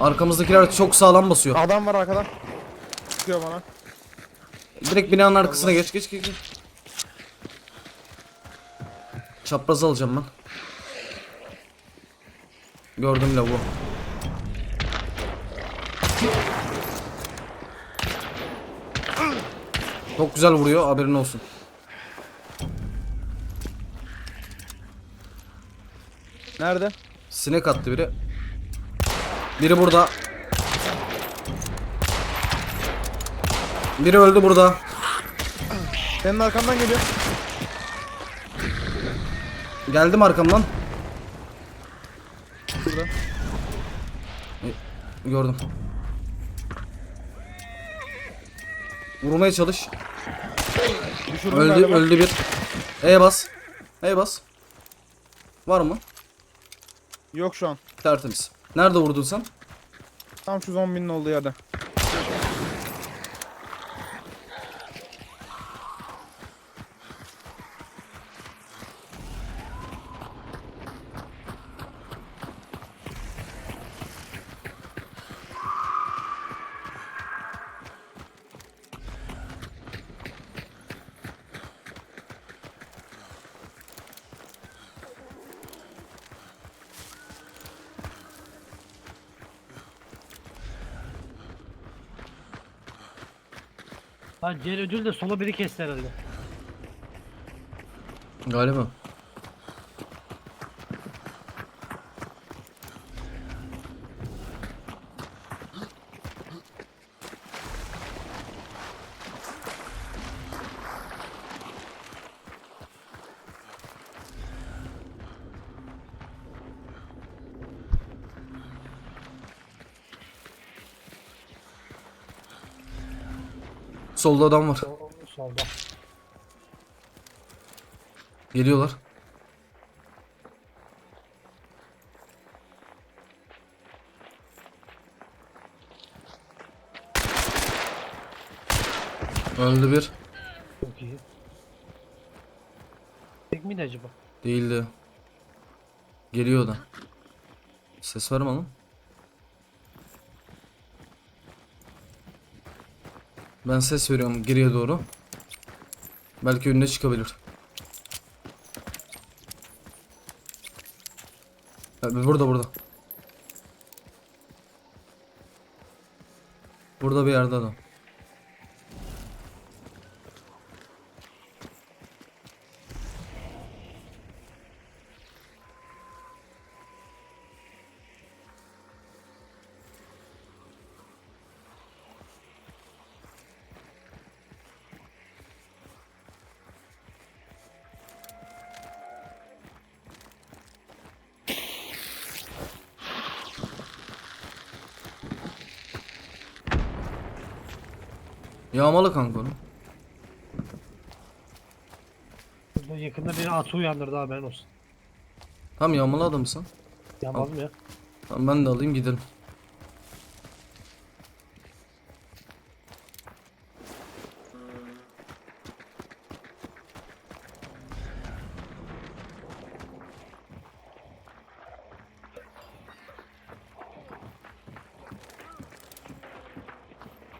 Arkamızdakiler çok sağlam basıyor. Adam var arkadan. Çıkıyor bana. Direkt binanın arkasına geç geç geç. geç. Çapraz alacağım ben. Gördüm lavuğu. Çok güzel vuruyor haberin olsun. Nerede? Sinek attı biri. Biri burada. Biri öldü burada. Senin arkandan geliyor. Geldim arkamdan. Burada. Gördüm. Vurmaya çalış. Düşürdüm Öldü, galiba. öldü bir. E bas. E bas. Var mı? Yok şu an. Tertemiz. Nerede vurdun sen? Tam şu zombinin olduğu yerde. Lan diğer ödül de sola biri kesti herhalde. Galiba. Solda adam var. Solda. Geliyorlar. Öldü bir. Çok iyi. Tek miydi acaba? Değildi. Geliyor da. Ses verme lan. Ben ses veriyorum geriye doğru. Belki önüne çıkabilir. Ha, Burada burada. Burada bir yerde adam. Yağmalı kanka onu. Burada yakında biri atı uyandırdı haberin olsun. Tam yağmalı adamsın. Yanmaz mı ya? Tamam ben de alayım gidelim.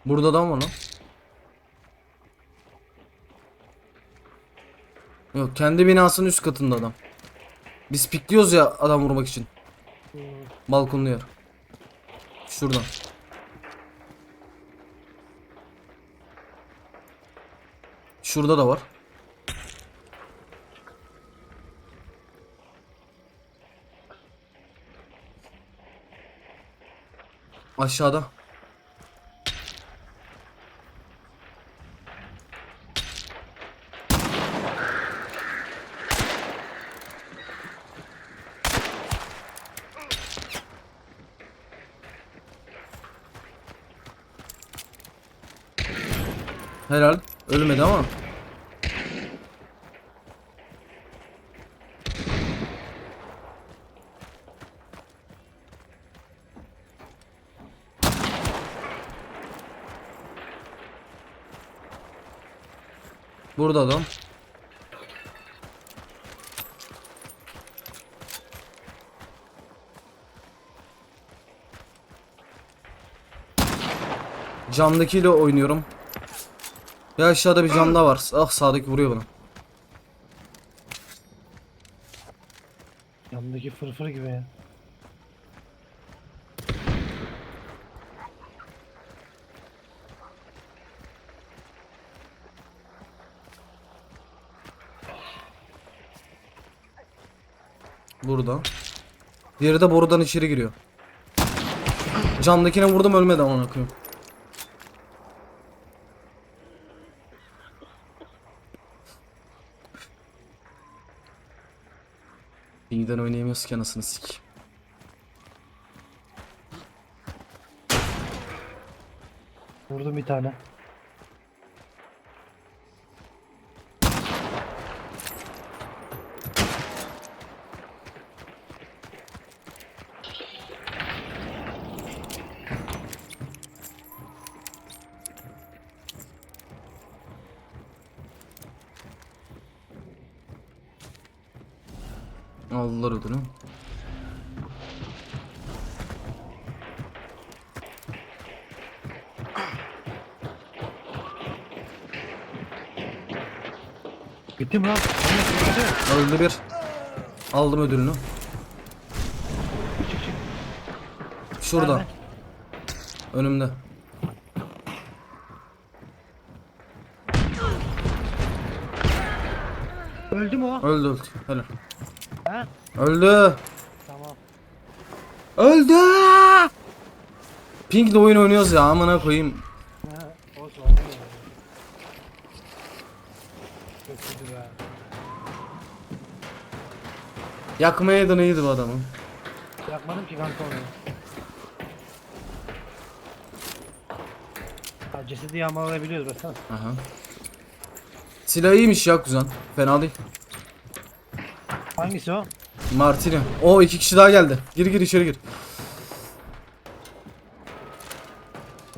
Burada adam var lan. Yok kendi binasının üst katında adam. Biz pikliyoruz ya adam vurmak için. Hmm. Balkonlu yer. Şuradan. Şurada da var. Aşağıda. Helal. Ölmedi ama. Burada adam. Camdakiyle oynuyorum. Ya aşağıda bir cam daha var. Ah sağdaki vuruyor bana. Yanındaki fırfır gibi ya. Burada. Diğeri de borudan içeri giriyor. Camdakine vurdum ölmedi amına koyayım. Bilgiden oynayamıyoruz ki anasını sik. Vurdum bir tane. Aldılar ödülü. Bitti mi lan? Öldü bir. Aldım ödülünü. Çık çık. Şurada. Nerede? Önümde. Öldü mü o? Öldü öldü. Helal. Öldü. Tamam. Öldü. Pink'le oyun oynuyoruz ya amına koyayım. He. Olsun olsun. Çok kötü be. Yakmaya da neydi bu adamın? Yakmadım ki kanka onu. Ha, cesedi yağmalayabiliyoruz baksana. Aha. Silah iyiymiş ya kuzen. Fena değil. Hangisi o? Martini. O iki kişi daha geldi. Gir gir içeri gir.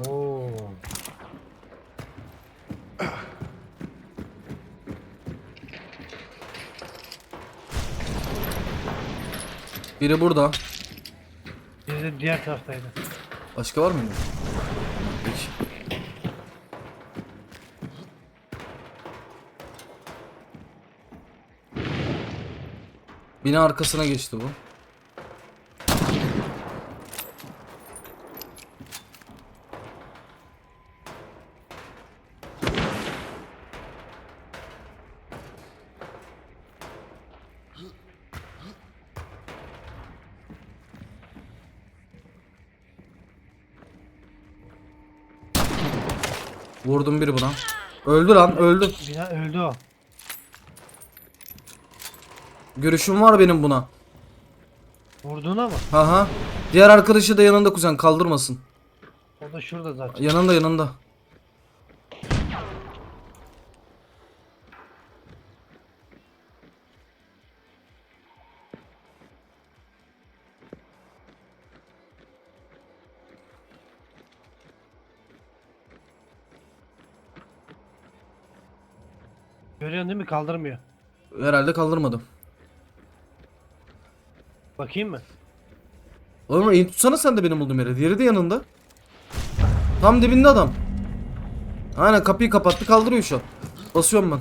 Oo. Biri burada. Biri de diğer taraftaydı. Başka var mıydı? Peki. Bina arkasına geçti bu. Vurdum biri buna. Öldü lan öldü. Bina öldü o. Görüşüm var benim buna. Vurduğuna mı? Haha. Diğer arkadaşı da yanında kuzen kaldırmasın. O da şurada zaten. Yanında yanında. Görüyorsun değil mi? Kaldırmıyor. Herhalde kaldırmadım. Bakayım mı? Oğlum iyi tutsana sen de benim olduğum yere. Diğeri de yanında. Tam dibinde adam. Aynen kapıyı kapattı kaldırıyor şu an. Basıyorum ben.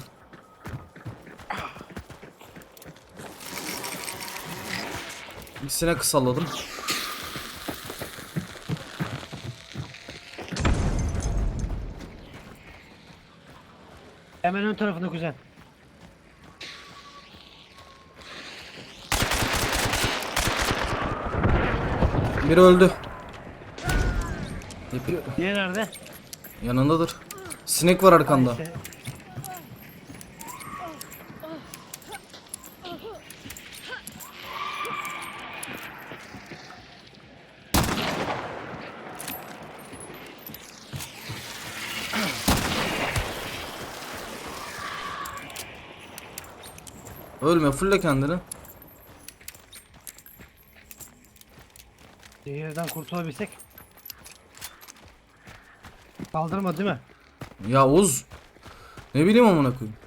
İkisine kısalladım. Hemen ön tarafında kuzen. Biri öldü. Yapıyor. Nerede? Yanındadır. Sinek var arkanda. Ölme fulle kendini. denizden kurtulabilsek. Kaldırma değil mi? Ya Oğuz. Ne bileyim amına koyayım.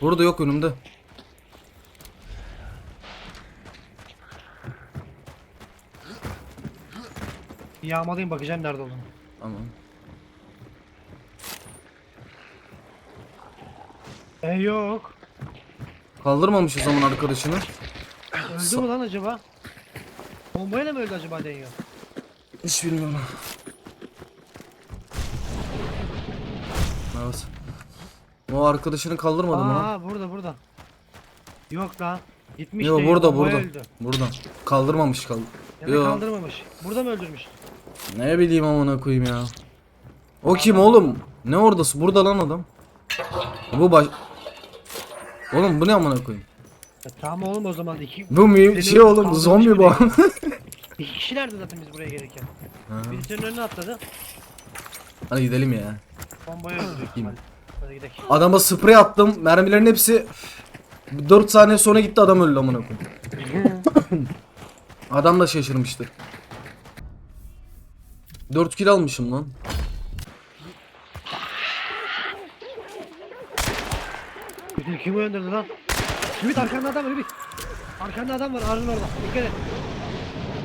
Burada yok önümde. Bir Yağmalayayım bakacağım nerede olduğunu. Tamam. E yok. Kaldırmamışız zaman arkadaşını. Öldü mü lan acaba? Bombayla mı öldü acaba deniyor? Hiç bilmiyorum. Evet. O arkadaşını kaldırmadı mı lan? Aa burada burada. Yok lan. Gitmiş Yo deniyor, burada burada. öldü. Burada. Kaldırmamış kaldı. Ya da Yo. kaldırmamış. Burada mı öldürmüş? Ne bileyim amına koyayım ya. O kim oğlum? Ne oradası? Burada lan adam. Bu baş... Oğlum bu ne amına koyayım? Ya, tamam oğlum o zaman iki, Bu Seni şey oğlum kaldırmış zombi bu. bile. iki kişilerdi zaten biz buraya gelirken. Ha. Birisinin önüne atladı. Hadi gidelim ya. Bombayı öldürdü. Hadi. Hadi gidelim. Adama sprey attım. Mermilerin hepsi 4 saniye sonra gitti adam öldü amına koyayım. adam da şaşırmıştı. 4 kill almışım lan. Bütün kimi öldürdü lan? Ümit arkanda adam var Ümit. Arkanda adam var arın orada. Dikkat et.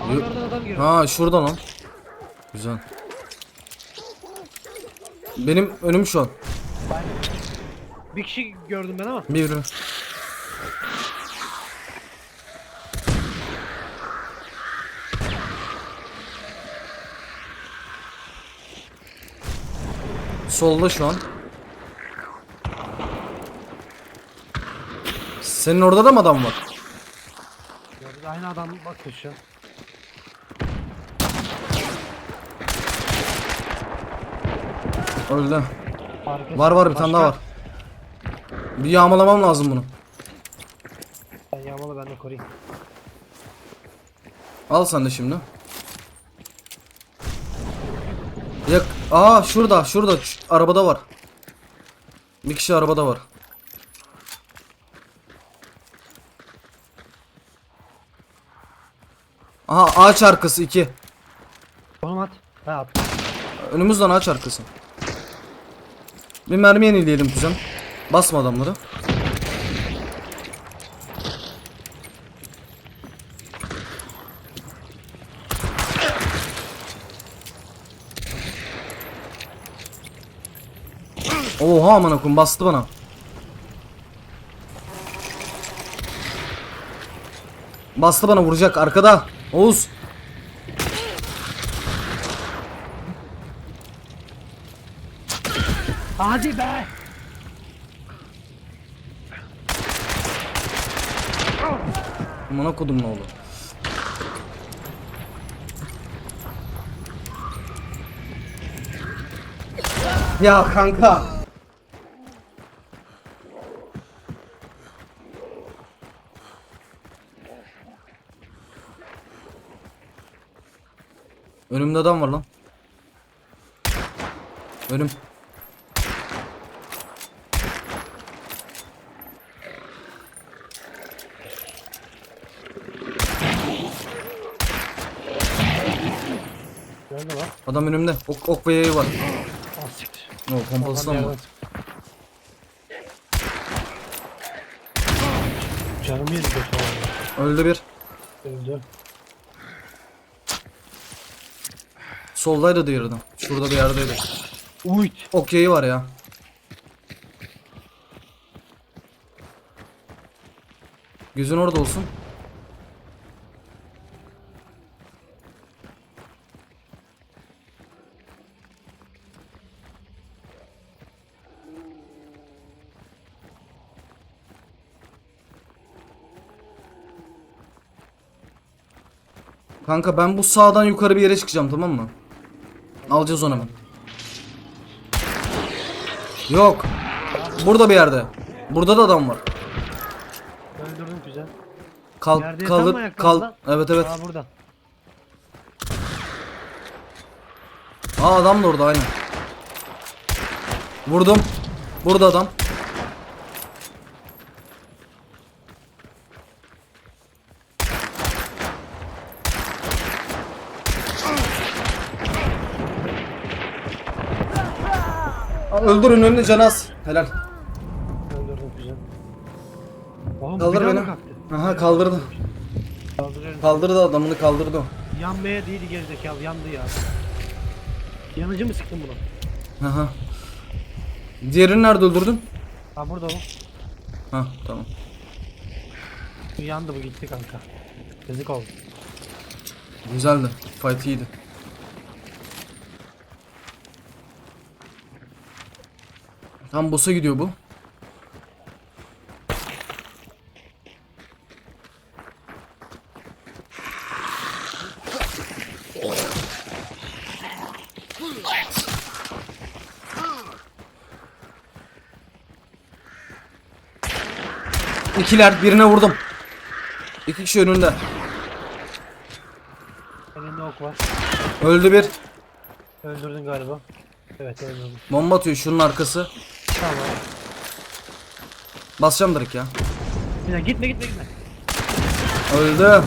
Arın oradan adam giriyor. Ha şurada lan. Güzel. Benim önüm şu an. Bir kişi gördüm ben ama. Bir. Solda şu an. Senin orada da mı adam var? Gördü. Aynı adam bakıyor şu an. Öldü. Arkası- Var var bir tane daha var. Bir yağmalamam lazım bunu. Ben yağmalı ben de koruyayım. Al sen de şimdi. Yak. Aa şurada şurada Ş- arabada var. Bir kişi arabada var. Aha ağaç arkası 2. Konum at. Ha at. Önümüzden ağaç arkası. Bir mermi yenileyelim kuzen. Basma adamları. Oha amına koyayım bastı bana. Bastı bana vuracak arkada. Oğuz. Hadi be. Amına kodum ne oldu? Ya kanka. Önümde adam var lan. Önüm. Nerede lan? Adam önümde. Ok, ok ve yayı var. Ah siktir. O pompalısından Oradan mı? bir yerden- Canımı yedi kötü oldu. Öldü bir. Öldü. Soldaydı diğer adam. Şurada bir yerdeydi. Uyt. Ok yayı var ya. Gözün orada olsun. Kanka ben bu sağdan yukarı bir yere çıkacağım tamam mı? Alacağız onu. Yok. Burada bir yerde. Burada da adam var. Öldürdüm güzel. Kal Yerde yatan mı kalır ayakta kal. lan? Evet evet. Aa burada. Aa adam da orada aynen. Vurdum. Burada adam. Öldürün önüne canaz. Helal. Öldürdüm güzel. Oğlum Kaldır beni. Aha kaldırdı. Kaldırıyorum. Kaldırdı adamını kaldırdı o. Yanmaya değildi gerizekalı yandı ya. Yanıcı mı sıktın bunu? Aha. Diğerini nerede öldürdün? Ha burada o. Ha tamam. Yandı bu gitti kanka. Yazık oldu. Güzeldi. Fight iyiydi. Tam boss'a gidiyor bu. İkiler birine vurdum. İki kişi önünde. Elinde ok var. Öldü bir. Öldürdün galiba. Evet öldürdün. Bomba atıyor şunun arkası. Tamam. Basacağım direkt ya. Bir dakika gitme gitme gitme. Öldü.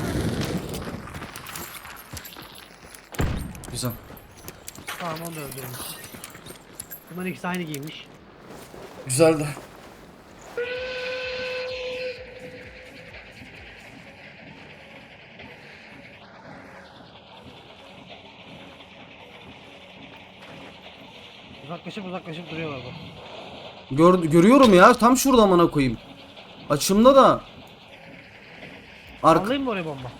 Güzel. Tamam onu da öldürdüm. Bunların ikisi aynı giymiş. Güzeldi. Uzaklaşıp uzaklaşıp duruyorlar bak. Gör, görüyorum ya tam şurada amına koyayım. Açımda da. Ark Alayım mı oraya bomba?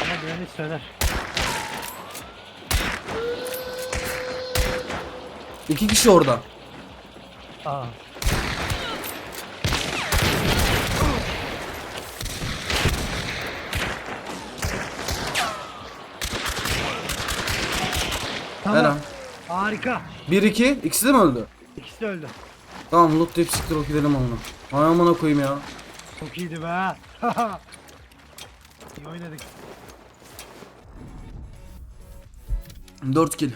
Ama dinamit söner. iki kişi orada. Aa. Tamam. Helal. Harika. 1 2 ikisi de mi öldü? İkisi de öldü. Tamam loot deyip siktir ok gidelim onunla. Hay amına koyayım ya. Çok iyiydi be. İyi oynadık. 4 kill.